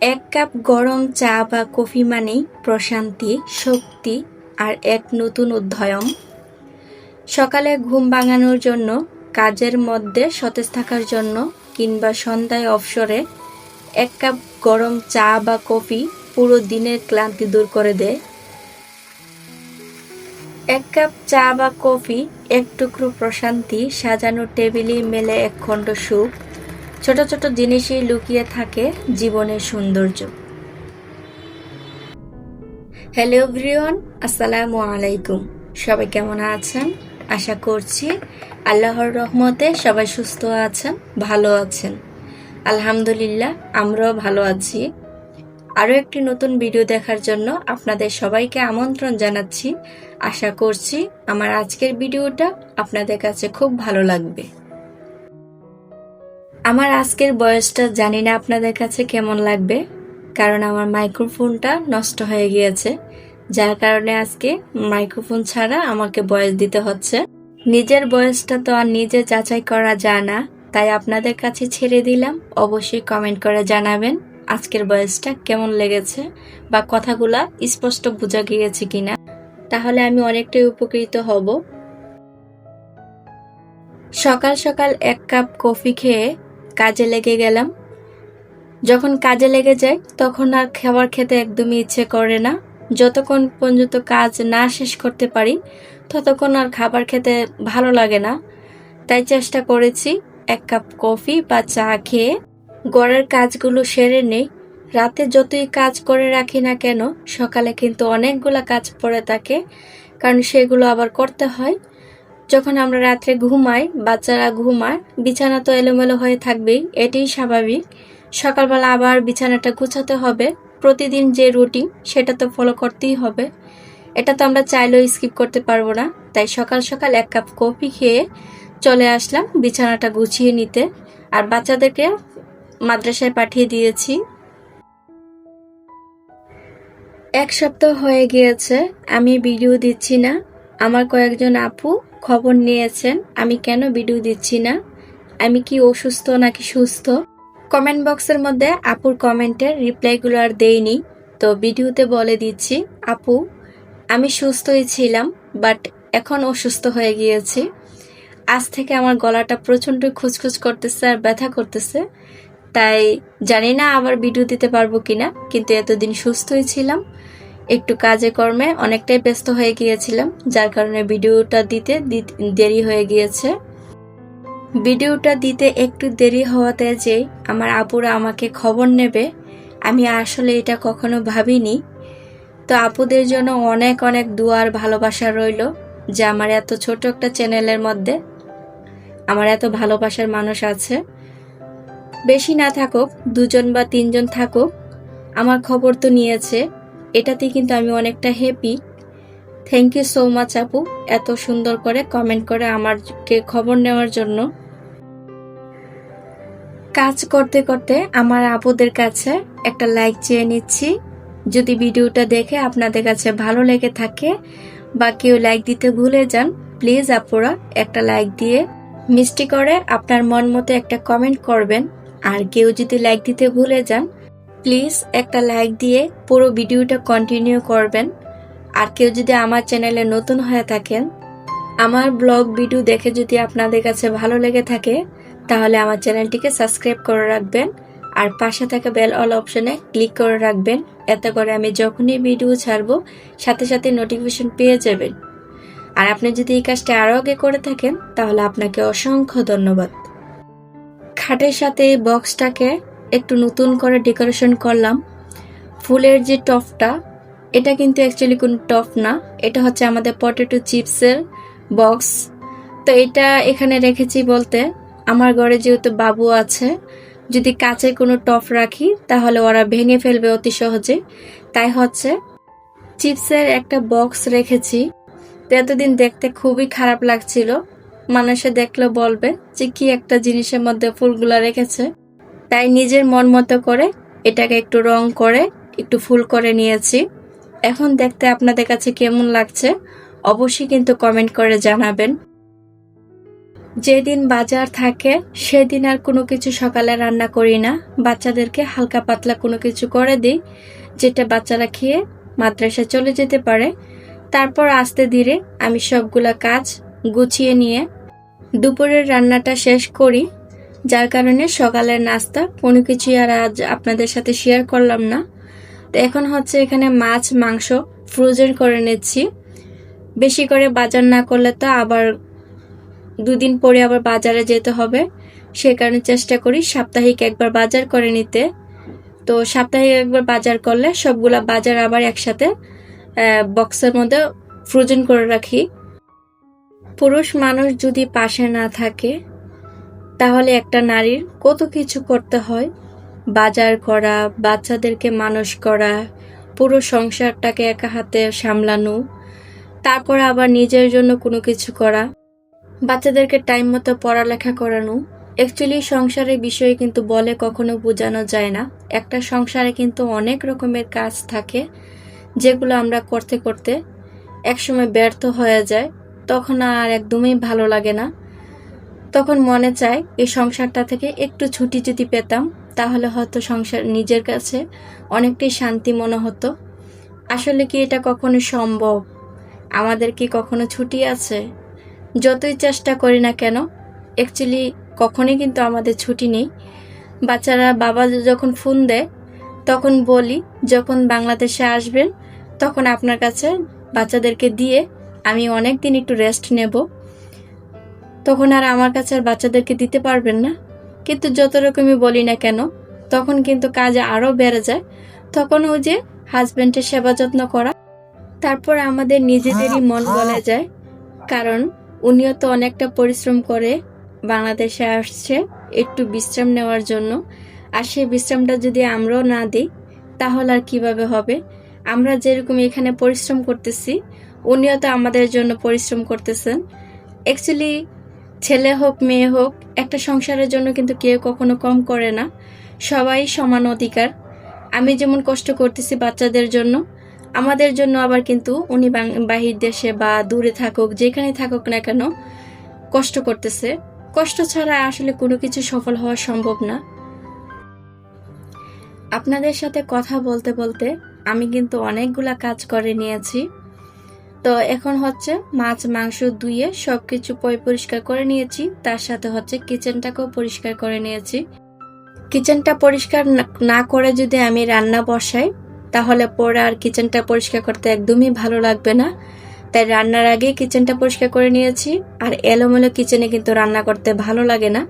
এক কাপ গরম চা বা কফি মানেই প্রশান্তি, শক্তি আর এক নতুন অধ্যয়ন। সকালে ঘুম ভাঙানোর জন্য, কাজের মধ্যে সতেজ থাকার জন্য কিংবা সন্ধ্যায় অবসরে এক কাপ গরম চা বা কফি পুরো দিনের ক্লান্তি দূর করে দেয়। এক কাপ চা বা কফি, এক টুকরো প্রশান্তি, সাজানো টেবিলে মেলে এক খণ্ড সুখ। ছোট ছোট জিনিসেই লুকিয়ে থাকে জীবনের সৌন্দর্য। হ্যালো এভরিওয়ান আসসালামু আলাইকুম। সবাই কেমন আছেন? আশা করছি আল্লাহর রহমতে সবাই সুস্থ আছেন, ভালো আছেন। আলহামদুলিল্লাহ, আমরাও ভালো আছি। আরও একটি নতুন ভিডিও দেখার জন্য আপনাদের সবাইকে আমন্ত্রণ জানাচ্ছি। আশা করছি আমার আজকের ভিডিওটা আপনাদের কাছে খুব ভালো লাগবে। আমার আজকের বয়সটা জানি না আপনাদের কাছে কেমন লাগবে, কারণ আমার মাইক্রোফোনটা নষ্ট হয়ে গিয়েছে, যার কারণে আজকে মাইক্রোফোন ছাড়া আমাকে বয়স দিতে হচ্ছে। নিজের বয়সটা তো আর নিজে যাচাই করা যায় না, তাই আপনাদের কাছে ছেড়ে দিলাম, অবশ্যই কমেন্ট করে জানাবেন আজকের বয়সটা কেমন লেগেছে বা কথাগুলা স্পষ্ট বোঝা গিয়েছে কিনা। তাহলে আমি অনেকটাই উপকৃত হব। সকাল সকাল এক কাপ কফি খেয়ে কাজে লেগে গেলাম। যখন কাজে লেগে যায়, তখন আর খাবার খেতে একদমই ইচ্ছে করে না। যতক্ষণ পর্যন্ত কাজ না শেষ করতে পারি, ততক্ষণ আর খাবার খেতে ভালো লাগে না। তাই চেষ্টা করেছি এক কাপ কফি বা চা খেয়ে। গড়ের কাজগুলো সেরে নেই। রাতে যতই কাজ করে রাখি না কেন, সকালে কিন্তু অনেকগুলো কাজ পড়ে থাকে। কারণ সেগুলো আবার করতে হয়। যখন আমরা রাত্রে ঘুমাই, বাচ্চারা ঘুমায়, বিছানা তো এলোমেলো হয়ে থাকবেই, এটাই স্বাভাবিক। সকালবেলা আবার বিছানাটা গুছাতে হবে। প্রতিদিন যে রুটিন, সেটা তো ফলো করতেই হবে। এটা তো আমরা চাইলেও স্কিপ করতে পারব না। তাই সকাল সকাল এক কাপ কফি খেয়ে চলে আসলাম বিছানাটা গুছিয়ে নিতে। আর বাচ্চাদেরকে মাদ্রাসায় পাঠিয়ে দিয়েছি। এক সপ্তাহ হয়ে গিয়েছে, আমি ভিডিও দিচ্ছি না। আমার কয়েকজন আপু খবর নিয়েছেন, আমি কেন ভিডিও দিচ্ছি না? আমি কি অসুস্থ নাকি সুস্থ? কমেন্ট বক্সের মধ্যে আপুর কমেন্টের রিপ্লাইগুলো আর দেইনি, তো ভিডিওতে বলে দিচ্ছি, আপু, আমি সুস্থই ছিলাম, বাট এখন অসুস্থ হয়ে গিয়েছি। আজ থেকে আমার গলাটা প্রচণ্ড খুচখুচ করতেছে আর ব্যথা করতেছে, তাই জানি না আবার ভিডিও দিতে পারব কিনা, কিন্তু এতদিন সুস্থই ছিলাম একটু কাজে কর্মে অনেকটাই ব্যস্ত হয়ে গিয়েছিলাম, যার কারণে ভিডিওটা দিতে দেরি হয়ে গিয়েছে। ভিডিওটা দিতে একটু দেরি হওয়াতে যে আমার আপুরা আমাকে খবর নেবে, আমি আসলে এটা কখনো ভাবিনি। তো আপুদের জন্য অনেক অনেক দুয়ার ভালোবাসা রইল যে আমার এত ছোট একটা চ্যানেলের মধ্যে আমার এত ভালোবাসার মানুষ আছে। বেশি না থাকুক, দুজন বা তিনজন থাকুক, আমার খবর তো নিয়েছে। এটাতে কিন্তু আমি অনেকটা happy thank you so much আপু, এত সুন্দর করে কমেন্ট করে আমারকে খবর নেওয়ার জন্য। কাজ করতে করতে আমার আপুদের কাছে একটা লাইক চেয়ে নিচ্ছি। যদি ভিডিওটা দেখে আপনাদের কাছে ভালো লেগে থাকে বা কেউ লাইক দিতে ভুলে যান প্লিজ আপুরা একটা লাইক দিয়ে মিষ্টি করে আপনার মন মতো একটা কমেন্ট করবেন। আর কেউ যদি লাইক দিতে ভুলে যান প্লিজ একটা লাইক দিয়ে পুরো ভিডিওটা কন্টিনিউ করবেন। আর কেউ যদি আমার চ্যানেলে নতুন হয়ে থাকেন, আমার ব্লগ ভিডিও দেখে যদি আপনাদের কাছে ভালো লেগে থাকে, তাহলে আমার চ্যানেলটিকে সাবস্ক্রাইব করে রাখবেন আর পাশে থাকা বেল অল অপশনে ক্লিক করে রাখবেন। এতে করে আমি যখনই ভিডিও ছাড়বো, সাথে সাথে নোটিফিকেশন পেয়ে যাবেন। আর আপনি যদি এই কাজটা আরও আগে করে থাকেন, তাহলে আপনাকে অসংখ্য ধন্যবাদ। খাটের সাথে এই বক্সটাকে একটু নতুন করে ডেকোরেশন করলাম। ফুলের যে টপটা, এটা কিন্তু অ্যাকচুয়ালি কোনো টপ না। এটা হচ্ছে আমাদের পটেটো চিপসের বক্স। তো এটা এখানে রেখেছি বলতে, আমার ঘরে যেহেতু বাবু আছে, যদি কাছে কোনো টপ রাখি, তাহলে ওরা ভেঙে ফেলবে অতি সহজে। তাই হচ্ছে, চিপসের একটা বক্স রেখেছি। তো এতদিন দেখতে খুবই খারাপ লাগছিল। মানুষে দেখলে বলবে যে কি একটা জিনিসের মধ্যে ফুলগুলা রেখেছে। তাই নিজের মন মতো করে এটাকে একটু রং করে, একটু ফুল করে নিয়েছি। এখন দেখতে আপনাদের কাছে কেমন লাগছে, অবশ্যই কিন্তু কমেন্ট করে জানাবেন। যেদিন বাজার থাকে, সেদিন আর কোনো কিছু সকালে রান্না করি না। বাচ্চাদেরকে হালকা পাতলা কোনো কিছু করে দিই, যেটা বাচ্চারা খেয়ে মাদ্রাসায় চলে যেতে পারে। তারপর আস্তে ধীরে আমি সবগুলা কাজ গুছিয়ে নিয়ে দুপুরের রান্নাটা শেষ করি। যার কারণে সকালের নাস্তা, কোনো কিছুই আর আজ আপনাদের সাথে শেয়ার করলাম না। তো এখন হচ্ছে এখানে মাছ, মাংস ফ্রোজেন করে নিচ্ছি। বেশি করে বাজার না করলে তো আবার দুদিন পরে আবার বাজারে যেতে হবে। সে কারণে চেষ্টা করি সাপ্তাহিক একবার বাজার করে নিতে। তো সাপ্তাহিক একবার বাজার করলে সবগুলা বাজার আবার একসাথে বক্সের মধ্যে ফ্রোজেন করে রাখি। পুরুষ মানুষ যদি পাশে না থাকে তাহলে একটা নারীর কত কিছু করতে হয়? বাজার করা, বাচ্চাদেরকে মানুষ করা, পুরো সংসারটাকে একা হাতে সামলানো, তারপর আবার নিজের জন্য কোনো কিছু করা, বাচ্চাদেরকে টাইম মতো পড়ালেখা করানো। অ্যাকচুয়ালি সংসারের বিষয়ে কিন্তু বলে কখনো বোঝানো যায় না। একটা সংসারে কিন্তু অনেক রকমের কাজ থাকে, যেগুলো আমরা করতে করতে একসময় ব্যর্থ হয়ে যায়, তখন আর একদমই ভালো লাগে না। তখন মনে চায়, এই সংসারটা থেকে একটু ছুটি যদি পেতাম, তাহলে হয়তো সংসার নিজের কাছে অনেকটাই শান্তি মনে হতো। আসলে কি এটা কখনো সম্ভব? আমাদের কি কখনো ছুটি আছে? যতই চেষ্টা করি না কেন অ্যাকচুয়ালি কখনই কিন্তু আমাদের ছুটি নেই। বাচ্চারা, বাবা যখন ফোন দেয়, তখন বলি, যখন বাংলাদেশে আসবেন, তখন আপনার কাছে বাচ্চাদেরকে দিয়ে আমি অনেক দিন একটু রেস্ট নেব। তখন আর আমার কাছে আর বাচ্চাদেরকে দিতে পারবেন না। কিন্তু যত রকমই বলি না কেন, তখন কিন্তু কাজ আরও বেড়ে যায়। তখন ওই যে হাজব্যান্ডের সেবা যত্ন করা, তারপর আমাদের নিজেদেরই মন গলে যায়। কারণ উনিও তো অনেকটা পরিশ্রম করে বাংলাদেশে আসছে, একটু বিশ্রাম নেওয়ার জন্য। আর সেই বিশ্রামটা যদি আমরাও না দিই, তাহলে আর কীভাবে হবে? আমরা যেরকম এখানে পরিশ্রম করতেছি, উনিও তো আমাদের জন্য পরিশ্রম করতেছেন। অ্যাকচুয়ালি ছেলে হোক, মেয়ে হোক, একটা সংসারের জন্য কিন্তু কেউ কখনো কম করে না। সবাই সমান অধিকার। আমি যেমন কষ্ট করতেছি বাচ্চাদের জন্য, আমাদের জন্য আবার কিন্তু উনি বাহির দেশে বা দূরে থাকুক যেখানে থাকুক না কেন কষ্ট করতেছে। কষ্ট ছাড়া আসলে কোনো কিছু সফল হওয়া সম্ভব না। আপনাদের সাথে কথা বলতে বলতে আমি কিন্তু অনেকগুলা কাজ করে নিয়েছি। তো এখন হচ্ছে মাছ, মাংস ধুয়ে সব কিছু পরিষ্কার করে নিয়েছি। তার সাথে হচ্ছে কিচেনটাকেও পরিষ্কার করে নিয়েছি। কিচেনটা পরিষ্কার না- করে যদি আমি রান্না বসাই, তাহলে পরে আর কিচেনটা পরিষ্কার করতে একদমই ভালো লাগবে না। তাই রান্নার আগে কিচেনটা পরিষ্কার করে নিয়েছি, আর এলোমেলো কিচেনে কিন্তু রান্না করতে ভালো লাগে না।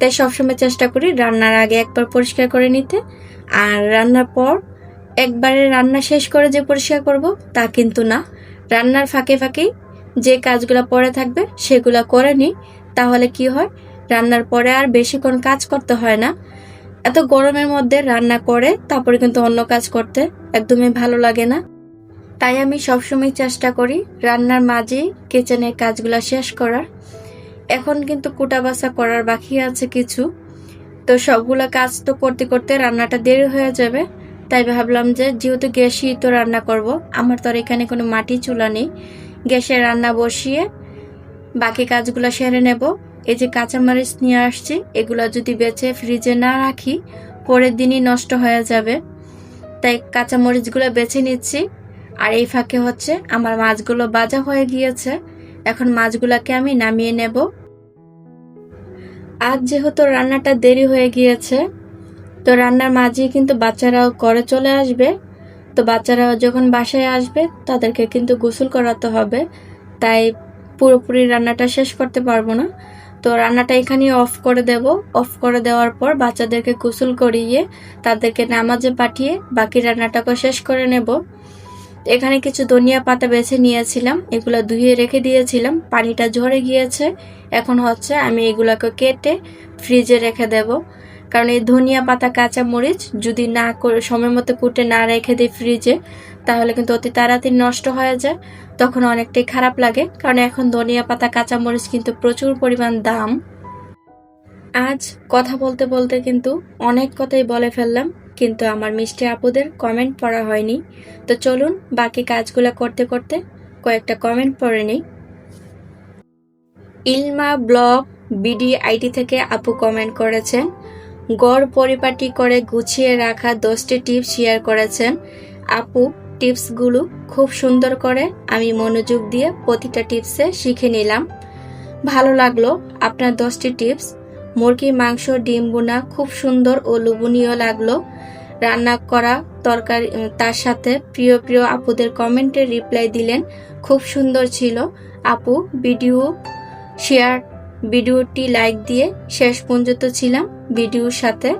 তাই সবসময় চেষ্টা করি রান্নার আগে একবার পরিষ্কার করে নিতে, আর রান্নার পর একবারে রান্না শেষ করে যে পরিষ্কার করব তা কিন্তু না। রান্নার ফাঁকে ফাঁকেই যে কাজগুলো পরে থাকবে সেগুলো করে নিই তাহলে কি হয়? রান্নার পরে আর বেশিক্ষণ কাজ করতে হয় না। এত গরমের মধ্যে রান্না করে তারপরে কিন্তু অন্য কাজ করতে একদমই ভালো লাগে না। তাই আমি সবসময় চেষ্টা করি রান্নার মাঝেই কিচেনের কাজগুলো শেষ করার। এখন কিন্তু কুটা বাছা করার বাকি আছে কিছু। তো সবগুলো কাজ তো করতে করতে রান্নাটা দেরি হয়ে যাবে। তাই ভাবলাম যে যেহেতু গ্যাসই তো রান্না করব, আমার তো আর এখানে কোনো মাটি চুলা নেই। গ্যাসে রান্না বসিয়ে বাকি কাজগুলো সেরে নেব। এই যে কাঁচামরিচ নিয়ে আসছি, এগুলো যদি বেছে ফ্রিজে না রাখি, পরের দিনই নষ্ট হয়ে যাবে। তাই কাঁচামরিচগুলো বেছে নিচ্ছি। আর এই ফাঁকে হচ্ছে আমার মাছগুলো বাজা হয়ে গিয়েছে। এখন মাছগুলোকে আমি নামিয়ে নেব। আজ যেহেতু রান্নাটা দেরি হয়ে গিয়েছে তো রান্নার মাঝেই কিন্তু বাচ্চারাও করে চলে আসবে। তো বাচ্চারা যখন বাসায় আসবে, তাদেরকে কিন্তু গোসল করাতে হবে। তাই পুরোপুরি রান্নাটা শেষ করতে পারব না। তো রান্নাটা এখানে অফ করে দেব। অফ করে দেওয়ার পর বাচ্চাদেরকে গোসল করিয়ে তাদেরকে নামাজে পাঠিয়ে বাকি রান্নাটাকে শেষ করে নেব। এখানে কিছু ধনিয়া পাতা বেছে নিয়েছিলাম। এগুলো ধুয়ে রেখে দিয়েছিলাম। পানিটা ঝরে গিয়েছে। এখন হচ্ছে আমি এগুলোকে কেটে ফ্রিজে রেখে দেব। কারণ এই ধনিয়া পাতা, কাঁচা মরিচ যদি না করে, সময় মতো কুটে না রেখে দিই ফ্রিজে, তাহলে কিন্তু অতি তাড়াতাড়ি নষ্ট হয়ে যায়। তখন অনেকটাই খারাপ লাগে, কারণ এখন ধনিয়া পাতা, কাঁচা মরিচ কিন্তু প্রচুর পরিমাণ দাম। আজ কথা বলতে বলতে কিন্তু অনেক কথাই বলে ফেললাম, কিন্তু আমার মিষ্টি আপুদের কমেন্ট পড়া হয়নি। তো চলুন বাকি কাজগুলো করতে করতে কয়েকটা কমেন্ট পড়ে নিই। ইলমা ব্লগ বিডি আইডি থেকে আপু কমেন্ট করেছেন গড় পরিপাটি করে গুছিয়ে রাখা দশটি টিপস শেয়ার করেছেন। আপু, টিপসগুলো খুব সুন্দর করে আমি মনোযোগ দিয়ে প্রতিটা টিপসে শিখে নিলাম। ভালো লাগল আপনার দশটি টিপস। মুরগির মাংস, ডিম বোনা খুব সুন্দর ও লোভনীয় লাগল। রান্না করা তরকারি তার সাথে প্রিয় প্রিয় আপুদের কমেন্টে রিপ্লাই দিলেন। খুব সুন্দর ছিল। আপু, ভিডিও শেয়ার ভিডিওটি লাইক দিয়ে শেষ পর্যন্ত ছিলাম ভিডিওর সাথে।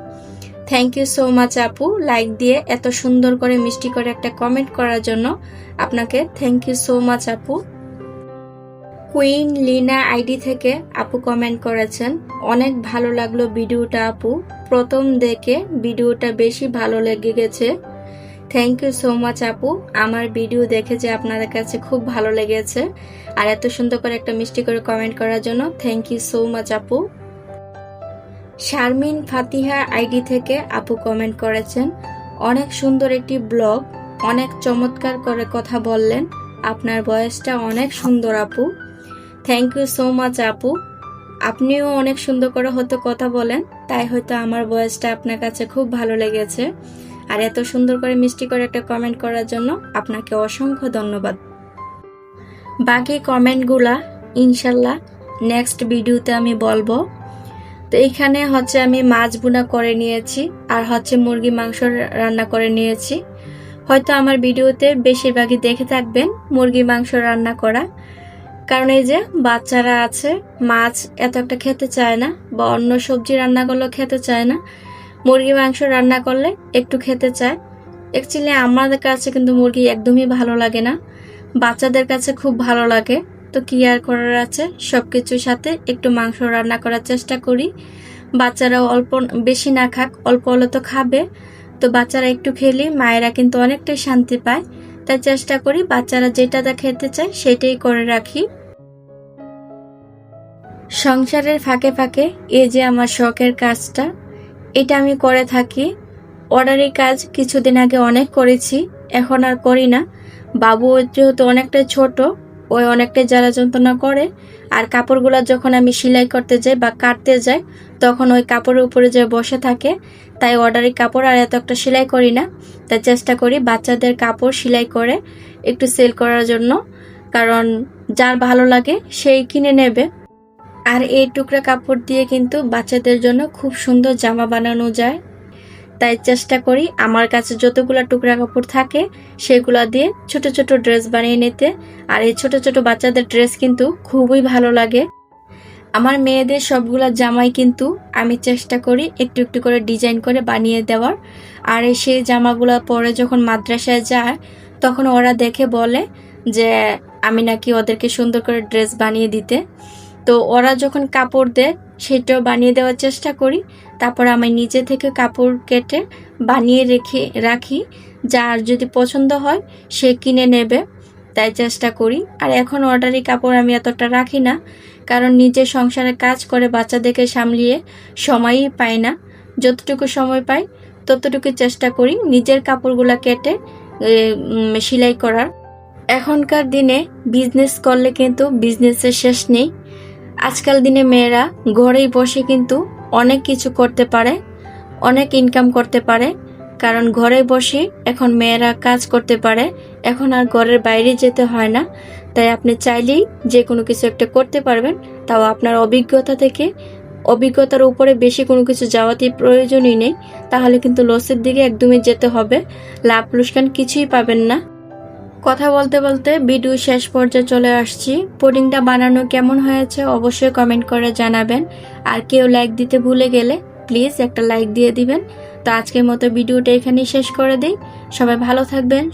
থ্যাংক ইউ সো মাচ আপু। লাইক দিয়ে এত সুন্দর করে, মিষ্টি করে একটা কমেন্ট করার জন্য আপনাকে থ্যাংক ইউ সো মাচ আপু। কুইন লিনা আইডি থেকে আপু কমেন্ট করেছেন, অনেক ভালো লাগল ভিডিওটা আপু। প্রথম দেখে ভিডিওটা বেশি ভালো লেগে গেছে। থ্যাংক ইউ সো মাচ আপু। আমার ভিডিও দেখে যে আপনাদের কাছে খুব ভালো লেগেছে। আর এত সুন্দর করে একটা মিষ্টি করে কমেন্ট করার জন্য থ্যাংক ইউ সো মাচ আপু। শারমিন ফাতিহা আইডি থেকে আপু কমেন্ট করেছেন, অনেক সুন্দর একটি ব্লগ অনেক চমৎকার করে কথা বললেন। আপনার বয়সটা অনেক সুন্দর, আপু। থ্যাংক ইউ সো মাচ আপু। আপনিও অনেক সুন্দর করে হয়তো কথা বলেন, তাই হয়তো আমার বয়সটা আপনার কাছে খুব ভালো লেগেছে। আর এত সুন্দর করে মিষ্টি করে একটা কমেন্ট করার জন্য আপনাকে অসংখ্য ধন্যবাদ। বাকি কমেন্টগুলা ইনশাল্লাহ নেক্সট ভিডিওতে আমি বলব। তো এখানে হচ্ছে আমি মাছ বুনা করে নিয়েছি আর হচ্ছে মুরগি মাংস রান্না করে নিয়েছি। হয়তো আমার ভিডিওতে বেশিরভাগই দেখে থাকবেন মুরগি মাংস রান্না করা। কারণ এই যে বাচ্চারা আছে, মাছ এত একটা খেতে চায় না বা অন্য সবজি রান্নাগুলো খেতে চায় না। মুরগি মাংস রান্না করলে একটু খেতে চায়। অ্যাকচুয়ালি আমাদের কাছে কিন্তু মুরগি একদমই ভালো লাগে না। বাচ্চাদের কাছে খুব ভালো লাগে। তো কি আর করার আছে? সব কিছুর সাথে একটু মাংস রান্না করার চেষ্টা করি। বাচ্চারা অল্প বেশি না খাক, অল্প হলে তো খাবে। তো বাচ্চারা একটু খেলে মায়েরা কিন্তু অনেকটাই শান্তি পায়। তাই চেষ্টা করি বাচ্চারা যেটা তা খেতে চায় সেটাই করে রাখি। সংসারের ফাঁকে ফাঁকে এই যে আমার শখের কাজটা এটা আমি করে থাকি। অর্ডারের কাজ কিছুদিন আগে অনেক করেছি, এখন আর করি না। বাবু যেহেতু অনেকটা ছোট ওই অনেকটাই জ্বালা যন্ত্রণা করে, আর কাপড়গুলো যখন আমি সেলাই করতে যাই বা কাটতে যাই, তখন ওই কাপড়ের উপরে যে বসে থাকে, তাই অর্ডারের কাপড় আর এত একটা সেলাই করি না। তাই চেষ্টা করি বাচ্চাদের কাপড় সেলাই করে একটু সেল করার জন্য, কারণ যার ভালো লাগে সেই কিনে নেবে। আর এই টুকরা কাপড় দিয়ে কিন্তু বাচ্চাদের জন্য খুব সুন্দর জামা বানানো যায়। তাই চেষ্টা করি আমার কাছে যতগুলো টুকরা কাপড় থাকে, সেগুলো দিয়ে ছোট ছোট ড্রেস বানিয়ে নিতে। আর এই ছোট ছোট বাচ্চাদের ড্রেস কিন্তু খুবই ভালো লাগে। আমার মেয়েদের সবগুলো জামাই কিন্তু আমি চেষ্টা করি একটু একটু করে ডিজাইন করে বানিয়ে দেওয়ার। আর এই সেই জামাগুলো পরে যখন মাদ্রাসায় যায়, তখন ওরা দেখে বলে যে, আমি নাকি ওদেরকে সুন্দর করে ড্রেস বানিয়ে দিতে। তো ওরা যখন কাপড় দেয়, সেটাও বানিয়ে দেওয়ার চেষ্টা করি। তারপর আমি নিজে থেকে কাপড় কেটে বানিয়ে রেখে, রাখি। যার যদি পছন্দ হয়, সে কিনে নেবে, তাই চেষ্টা করি। আর এখন অর্ডারি কাপড় আমি এতটা রাখি না, কারণ নিজে সংসারে কাজ করে বাচ্চাদেরকে সামলিয়ে সময়ই পাই না। যতটুকু সময় পাই, ততটুকু চেষ্টা করি নিজের কাপড়গুলো কেটে সেলাই করার। এখনকার দিনে বিজনেস করলে কিন্তু বিজনেসের শেষ নেই। আজকাল দিনে মেয়েরা ঘরেই বসে কিন্তু অনেক কিছু করতে পারে, অনেক ইনকাম করতে পারে। কারণ ঘরে বসে এখন মেয়েরা কাজ করতে পারে, এখন আর ঘরের বাইরে যেতে হয় না। তাই আপনি চাইলেই যে কোনো কিছু একটা করতে পারবেন। তাও আপনার অভিজ্ঞতা থেকে, অভিজ্ঞতার উপরে বেশি কোনো কিছু যাওয়াতে প্রয়োজনই নেই। তাহলে কিন্তু লসের দিকে একদমই যেতে হবে। লাভ লোকসান কিছুই পাবেন না। কথা বলতে বলতে ভিডিও শেষ পর্যায়ে চলে আসছি। পুডিংটা বানানো কেমন হয়েছে অবশ্যই কমেন্ট করে জানাবেন। আর কেউ লাইক দিতে ভুলে গেলে প্লিজ একটা লাইক দিয়ে দিবেন। তো আজকের মতো ভিডিওটা এখানেই শেষ করে দিই। সবাই ভালো থাকবেন।